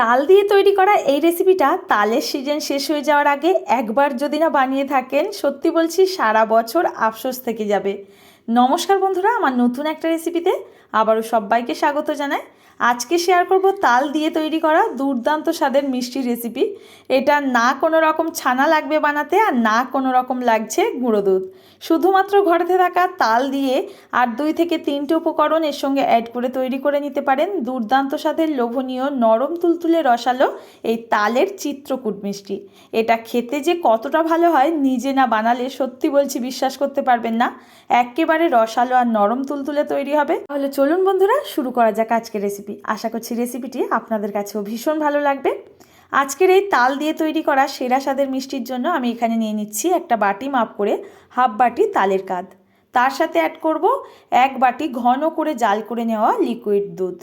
তাল দিয়ে তৈরি করা এই রেসিপিটা তালের সিজন শেষ হয়ে যাওয়ার আগে একবার যদি না বানিয়ে থাকেন, সত্যি বলছি সারা বছর আফসোস থেকে যাবে। নমস্কার বন্ধুরা, আমার নতুন একটা রেসিপিতে আবারও সবাইকে স্বাগত জানাই। আজকে শেয়ার করব তাল দিয়ে তৈরি করা দুর্দান্ত স্বাদের মিষ্টি রেসিপি এটা না কোনো রকম ছানা লাগবে বানাতে আর না কোনো রকম লাগছে গুঁড়ো দুধ। শুধুমাত্র ঘরেতে থাকা তাল দিয়ে আর দুই থেকে তিনটে উপকরণ এর সঙ্গে অ্যাড করে তৈরি করে নিতে পারেন। দুর্দান্ত স্বাদের লোভনীয় নরম তুলতুলে রসালো এই তালের চিত্রকূট মিষ্টি। এটা খেতে যে কতটা ভালো হয় নিজে না বানালে সত্যি বলছি বিশ্বাস করতে পারবেন না। একেবারে রসালো আর নরম তুলতুলে তৈরি হবে। তাহলে চলুন বন্ধুরা, শুরু করা যাক আজকের রেসিপি আশা করছি রেসিপিটি আপনাদের কাছেও ভীষণ ভালো লাগবে। আজকের এই তাল দিয়ে তৈরি করা সেরা স্বাদের মিষ্টির জন্য আমি এখানে নিয়ে নিচ্ছি একটা বাটি মাপ করে হাফ বাটি তালের কাদ। তার সাথে অ্যাড করব এক বাটি ঘন করে জাল করে নেওয়া লিকুইড দুধ।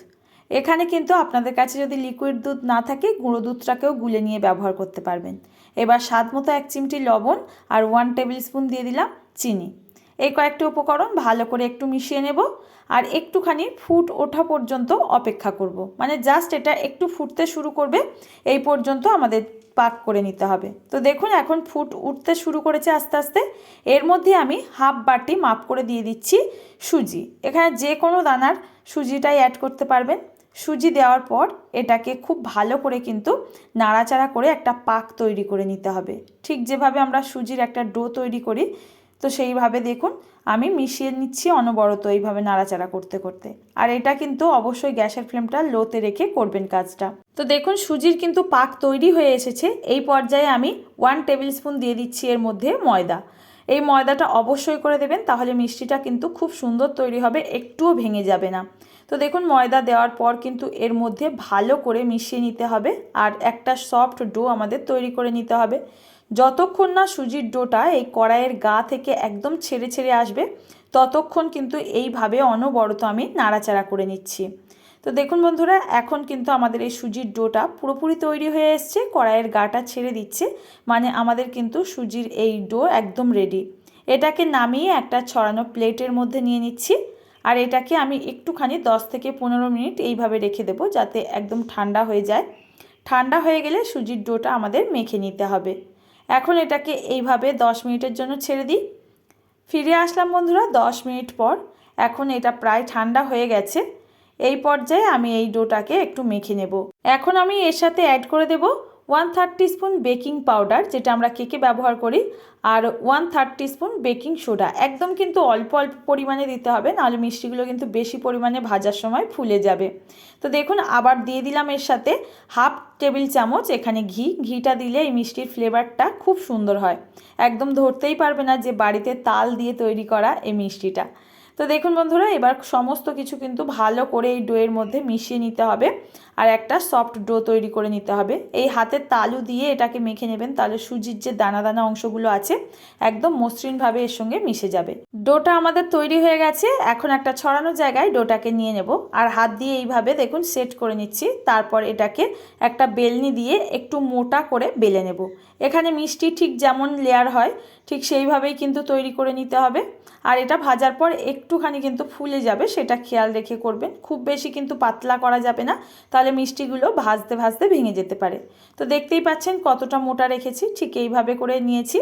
এখানে কিন্তু আপনাদের কাছে যদি লিকুইড দুধ না থাকে, গুঁড়ো দুধটাকেও গুলে নিয়ে ব্যবহার করতে পারবেন। এবার স্বাদ মতো এক চিমটি লবণ আর ওয়ান টেবিল স্পুন দিয়ে দিলাম চিনি। এই কয়েকটি উপকরণ ভালো করে একটু মিশিয়ে নেব। আর একটুখানি ফুট ওঠা পর্যন্ত অপেক্ষা করব। মানে জাস্ট এটা একটু ফুটতে শুরু করবে, এই পর্যন্ত আমাদের পাক করে নিতে হবে। তো দেখুন, এখন ফুট উঠতে শুরু করেছে আস্তে আস্তে। এর মধ্যে আমি হাফ বাটি মাপ করে দিয়ে দিচ্ছি সুজি। এখানে যে কোনো দানার সুজিটাই অ্যাড করতে পারবেন। সুজি দেওয়ার পর এটাকে খুব ভালো করে কিন্তু নাড়াচাড়া করে একটা পাক তৈরি করে নিতে হবে। ঠিক যেভাবে আমরা সুজির একটা ডো তৈরি করি তো সেইভাবে দেখুন, আমি মিশিয়ে নিচ্ছি অনবরত এইভাবে নাড়াচাড়া করতে করতে। আর এটা কিন্তু অবশ্যই গ্যাসের ফ্লেমটা লোতে রেখে করবেন কাজটা। তো দেখুন, সুজির কিন্তু পাক তৈরি হয়ে এসেছে। এই পর্যায়ে আমি ওয়ান টেবিল স্পুন দিয়ে দিচ্ছি এর মধ্যে ময়দা। এই ময়দাটা অবশ্যই করে দেবেন, তাহলে মিষ্টিটা কিন্তু খুব সুন্দর তৈরি হবে, একটুও ভেঙে যাবে না। তো দেখুন, ময়দা দেওয়ার পর কিন্তু এর মধ্যে ভালো করে মিশিয়ে নিতে হবে, আর একটা সফট ডো আমাদের তৈরি করে নিতে হবে। যতক্ষণ না সুজির ডোটা এই কড়াইয়ের গা থেকে একদম ছেড়ে ছেড়ে আসবে, ততক্ষণ কিন্তু এইভাবে অনবরত আমি নাড়াচাড়া করে নিচ্ছি। তো দেখুন বন্ধুরা, এখন কিন্তু আমাদের এই সুজির ডোটা পুরোপুরি তৈরি হয়ে এসছে, কড়াইয়ের গাটা ছেড়ে দিচ্ছে মানে আমাদের কিন্তু সুজির এই ডো একদম রেডি এটাকে নামিয়ে একটা ছড়ানো প্লেটের মধ্যে নিয়ে নিচ্ছি, আর এটাকে আমি একটুখানি 10 থেকে পনেরো মিনিট এইভাবে রেখে দেবো যাতে একদম ঠান্ডা হয়ে যায়। ঠান্ডা হয়ে গেলে সুজির ডোটা আমাদের মেখে নিতে হবে। এখন এটাকে এইভাবে 10 মিনিটের জন্য ছেড়ে দিই। ফিরে আসলাম বন্ধুরা 10 মিনিট পর। এখন এটা প্রায় ঠান্ডা হয়ে গেছে। এই পর্যায়ে আমি এই ডোটাকে একটু মেখে নেব। এখন আমি এর সাথে অ্যাড করে দেব। One third spoon baking powder যেটা আমরা কেকে ব্যবহার করি, আর one third spoon baking soda একদম কিন্তু অল্প অল্প পরিমাণে দিতে হবে, নাহলে মিষ্টিগুলো কিন্তু বেশি পরিমাণে ভাজার সময় ফুলে যাবে। তো দেখুন, আবার দিয়ে দিলাম এর সাথে হাফ টেবিল চামচ, এখানে ঘি। ঘিটা দিলে এই মিষ্টির ফ্লেভারটা খুব সুন্দর হয়। একদম ধরতেই পারবে না যে বাড়িতে তাল দিয়ে তৈরি করা এই মিষ্টিটা। তো দেখুন বন্ধুরা, এবার সমস্ত কিছু কিন্তু ভালো করে এই ডোয়ের মধ্যে মিশিয়ে নিতে হবে আর একটা সফট ডো তৈরি করে নিতে হবে। এই হাতের তালু দিয়ে এটাকে মেখে নেবেন, তাহলে সুজির যে দানা দানা অংশগুলো আছে একদম মসৃণভাবে এর সঙ্গে মিশে যাবে। ডোটা আমাদের তৈরি হয়ে গেছে, এখন একটা ছড়ানো জায়গায় ডোটাকে নিয়ে নেব। আর হাত দিয়ে এইভাবে দেখুন সেট করে নিচ্ছি, তারপর এটাকে একটা বেলনি দিয়ে একটু মোটা করে বেলে নেব। এখানে মিষ্টি ঠিক যেমন লেয়ার হয় ঠিক সেইভাবেই কিন্তু তৈরি করে নিতে হবে। আর এটা ভাজার পর একটুখানি কিন্তু ফুলে যাবে, সেটা খেয়াল রেখে করবেন। খুব বেশি কিন্তু পাতলা করা যাবে না, তাহলে মিষ্টিগুলো ভাজতে ভাজতে ভেঙে যেতে পারে। তো দেখতেই পাচ্ছেন কতটা মোটা রেখেছি, ঠিক এইভাবে করে নিয়েছি।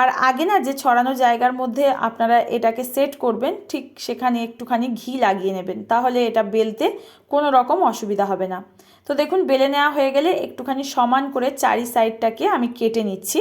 আর আগে না যে ছড়ানো জায়গার মধ্যে আপনারা এটাকে সেট করবেন, ঠিক সেখানে একটুখানি ঘি লাগিয়ে নেবেন, তাহলে এটা বেলতে কোনো রকম অসুবিধা হবে না। তো দেখুন, বেলে নেওয়া হয়ে গেলে একটুখানি সমান করে চারি সাইডটাকে আমি কেটে নিচ্ছি।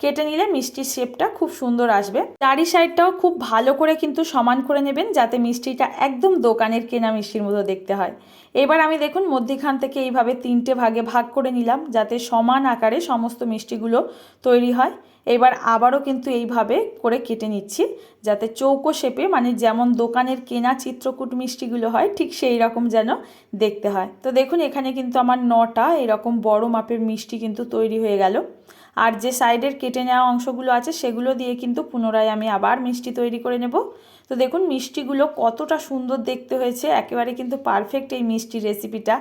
কেটে নিলে মিষ্টির শেপটা খুব সুন্দর আসবে। চারি সাইডটাও খুব ভালো করে কিন্তু সমান করে নেবেন যাতে মিষ্টিটা একদম দোকানের কেনা মিষ্টির মতো দেখতে হয়। এবার আমি দেখুন মধ্যেখান থেকে এইভাবে তিনটে ভাগে ভাগ করে নিলাম যাতে সমান আকারে সমস্ত মিষ্টিগুলো তৈরি হয়। এবার আবারও কিন্তু এইভাবে করে কেটে নিচ্ছি। যাতে চৌকো শেপে মানে যেমন দোকানের কেনা চিত্রকূট মিষ্টিগুলো হয়, ঠিক সেই রকম যেন দেখতে হয়। তো দেখুন, এখানে কিন্তু আমার নটা এরকম বড় মাপের মিষ্টি কিন্তু তৈরি হয়ে গেল। আর যে সাইডের কেটে নেওয়া অংশগুলো আছে, সেগুলো দিয়ে কিন্তু পুনরায় আমি আবার মিষ্টি তৈরি করে নেব। তো দেখুন, মিষ্টিগুলো কতটা সুন্দর দেখতে হয়েছে। একেবারে কিন্তু পারফেক্ট এই মিষ্টি রেসিপিটা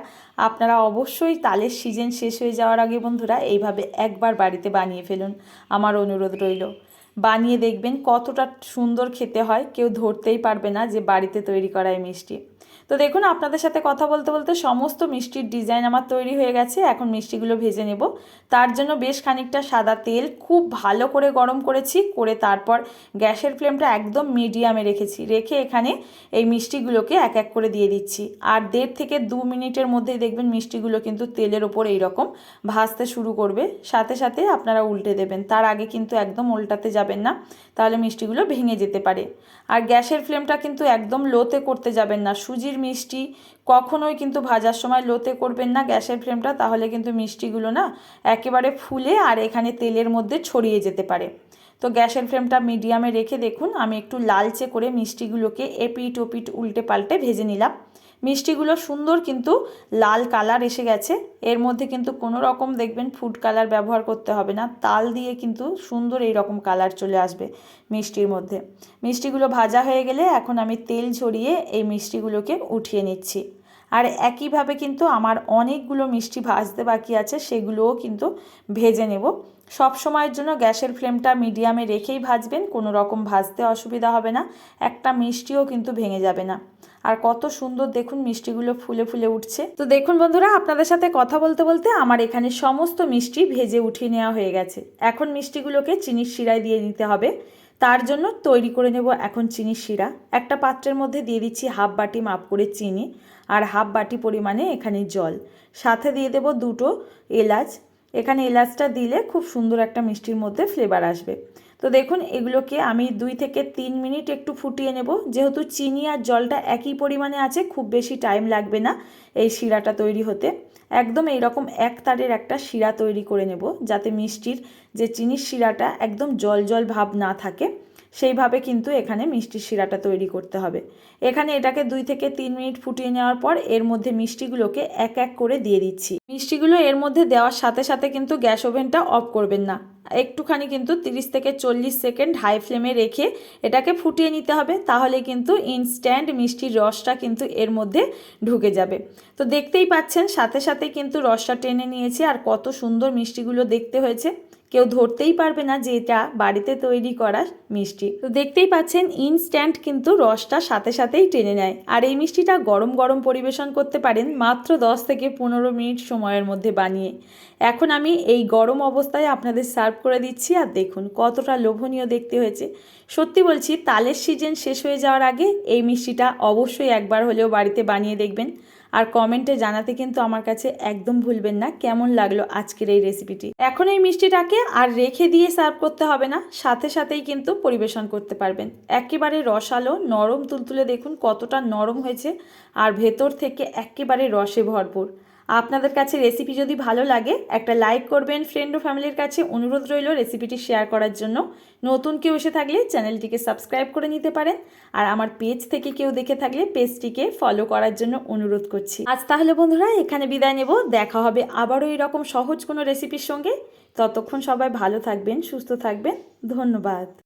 আপনারা অবশ্যই তালের সিজন শেষ হয়ে যাওয়ার আগে বন্ধুরা, এইভাবে একবার বাড়িতে বানিয়ে ফেলুন। আমার অনুরোধ রইল। বানিয়ে দেখবেন কতটা সুন্দর খেতে হয়। কেউ ধরতেই পারবে না যে বাড়িতে তৈরি করা এই মিষ্টি। তো দেখুন, আপনাদের সাথে কথা বলতে বলতে সমস্ত মিষ্টির ডিজাইন আমার তৈরি হয়ে গেছে। এখন মিষ্টিগুলো ভেজে নেব। তার জন্য বেশ খানিকটা সাদা তেল, খুব ভালো করে গরম করেছি, করে তারপর গ্যাসের ফ্লেমটা একদম মিডিয়ামে রেখেছি। রেখে এখানে এই মিষ্টিগুলোকে এক এক করে দিয়ে দিচ্ছি। আর দেড় থেকে দু মিনিটের মধ্যেই দেখবেন মিষ্টিগুলো কিন্তু তেলের ওপর এইরকম ভাজতে শুরু করবে। সাথে সাথে আপনারা উল্টে দেবেন। তার আগে কিন্তু একদম উল্টাতে যাবেন না, তাহলে মিষ্টিগুলো ভেঙে যেতে পারে। আর গ্যাসের ফ্লেমটা কিন্তু একদম লোতে করতে যাবেন না। সুজির মিষ্টি। কখনোই কিন্তু ভাজার সময় লোতে করবেন না গ্যাসের ফ্লেমটা, তাহলে কিন্তু মিষ্টিগুলো না একেবারে ফুলে আর এখানে তেলের মধ্যে ছড়িয়ে যেতে পারে। তো গ্যাসের ফ্লেমটা মিডিয়ামে রেখে দেখুন, আমি একটু লালচে করে মিষ্টিগুলোকে এপিট ওপিট উল্টে পাল্টে ভেজে নিলাম। মিষ্টিগুলো সুন্দর কিন্তু লাল কালার এসে গেছে। এর মধ্যে কিন্তু কোনো রকম দেখবেন ফুড কালার ব্যবহার করতে হবে না। তাল দিয়ে কিন্তু সুন্দর এই রকম কালার চলে আসবে মিষ্টির মধ্যে। মিষ্টিগুলো ভাজা হয়ে গেলে এখন আমি তেল ঝরিয়ে এই মিষ্টিগুলোকে উঠিয়ে নিচ্ছি। আর একইভাবে কিন্তু আমার অনেকগুলো মিষ্টি ভাজতে বাকি আছে, সেগুলোও কিন্তু ভেজে নেব। সব সময়ের জন্য গ্যাসের ফ্লেমটা মিডিয়ামে রেখেই ভাজবেন, কোনো রকম ভাজতে অসুবিধা হবে না, একটা মিষ্টিও কিন্তু ভেঙে যাবে না। আর কত সুন্দর দেখুন মিষ্টিগুলো ফুলে ফুলে উঠছে। তো দেখুন বন্ধুরা, আপনাদের সাথে কথা বলতে বলতে আমার এখানে সমস্ত মিষ্টি ভেজে উঠিয়ে নেওয়া হয়ে গেছে। এখন মিষ্টিগুলোকে চিনির শিরায় দিয়ে নিতে হবে। তার জন্য তৈরি করে নেব এখন চিনির শিরা। একটা পাত্রের মধ্যে দিয়ে দিচ্ছি হাফ বাটি মাপ করে চিনি আর হাফ বাটি পরিমাণে এখানে জল। সাথে দিয়ে দেব দুটো এলাচ। এখানে এলাচটা দিলে খুব সুন্দর একটা মিষ্টির মধ্যে ফ্লেভার আসবে। তো দেখুন, এগুলোকে আমি দুই থেকে তিন মিনিট একটু ফুটিয়ে নেব। যেহেতু চিনি আর জলটা একই পরিমাণে আছে, খুব বেশি টাইম লাগবে না এই শিরাটা তৈরি হতে। একদম এইরকম এক তারের একটা শিরা তৈরি করে নেব, যাতে মিষ্টির যে চিনির শিরাটা একদম জল জল ভাব না থাকে। সেইভাবে কিন্তু এখানে মিষ্টির শিরাটা তৈরি করতে হবে। এখানে এটাকে দুই থেকে তিন মিনিট ফুটিয়ে নেওয়ার পর এর মধ্যে মিষ্টিগুলোকে এক এক করে দিয়ে দিচ্ছি। মিষ্টিগুলো এর মধ্যে দেওয়ার সাথে সাথে কিন্তু গ্যাস ওভেনটা অফ করবেন না। একটুখানি কিন্তু 30 থেকে চল্লিশ সেকেন্ড হাই ফ্লেমে রেখে এটাকে ফুটিয়ে নিতে হবে, তাহলে কিন্তু ইনস্ট্যান্ট মিষ্টির রসটা কিন্তু এর মধ্যে ঢুকে যাবে। তো দেখতেই পাচ্ছেন, সাথে সাথে কিন্তু রসটা টেনে নিয়েছে, আর কত সুন্দর মিষ্টিগুলো দেখতে হয়েছে। কেউ ধরতেই পারবে না যে এটা বাড়িতে তৈরি করা মিষ্টি। তো দেখতেই পাচ্ছেন ইনস্ট্যান্ট কিন্তু রসটা সাথে সাথেই টেনে নেয়। আর এই মিষ্টিটা গরম গরম পরিবেশন করতে পারেন মাত্র 10 থেকে পনেরো মিনিট সময়ের মধ্যে বানিয়ে। এখন আমি এই গরম অবস্থায় আপনাদের সার্ভ করে দিচ্ছি আর দেখুন কতটা লোভনীয় দেখতে হয়েছে। সত্যি বলছি, তালের সিজন শেষ হয়ে যাওয়ার আগে এই মিষ্টিটা অবশ্যই একবার হলেও বাড়িতে বানিয়ে দেখবেন। আর কমেন্টে জানাতে কিন্তু আমার কাছে একদম ভুলবেন না। কেমন লাগল আজকের এই রেসিপিটি এখন এই মিষ্টিটাকে আর রেখে দিয়ে সার্ভ করতে হবে না, সাথে সাথেই কিন্তু পরিবেশন করতে পারবেন। একেবারে রসালো, নরম, তুলতুলে দেখুন কতটা নরম হয়েছে, আর ভেতর থেকে একেবারে রসে ভরপুর। আপনাদের কাছে রেসিপি যদি ভালো লাগে, একটা লাইক করবেন ফ্রেন্ড ও ফ্যামিলির কাছে অনুরোধ রইল রেসিপিটি শেয়ার করার জন্য। নতুন কেউ এসে থাকলে চ্যানেলটিকে সাবস্ক্রাইব করে নিতে পারেন, আর আমার পেজ থেকে কেউ দেখে থাকলে পেজটিকে ফলো করার জন্য অনুরোধ করছি। আজ তাহলে বন্ধুরা, এখানে বিদায় নেব। দেখা হবে আবারও এরকম সহজ কোনো রেসিপির সঙ্গে। ততক্ষণ সবাই ভালো থাকবেন, সুস্থ থাকবেন। ধন্যবাদ।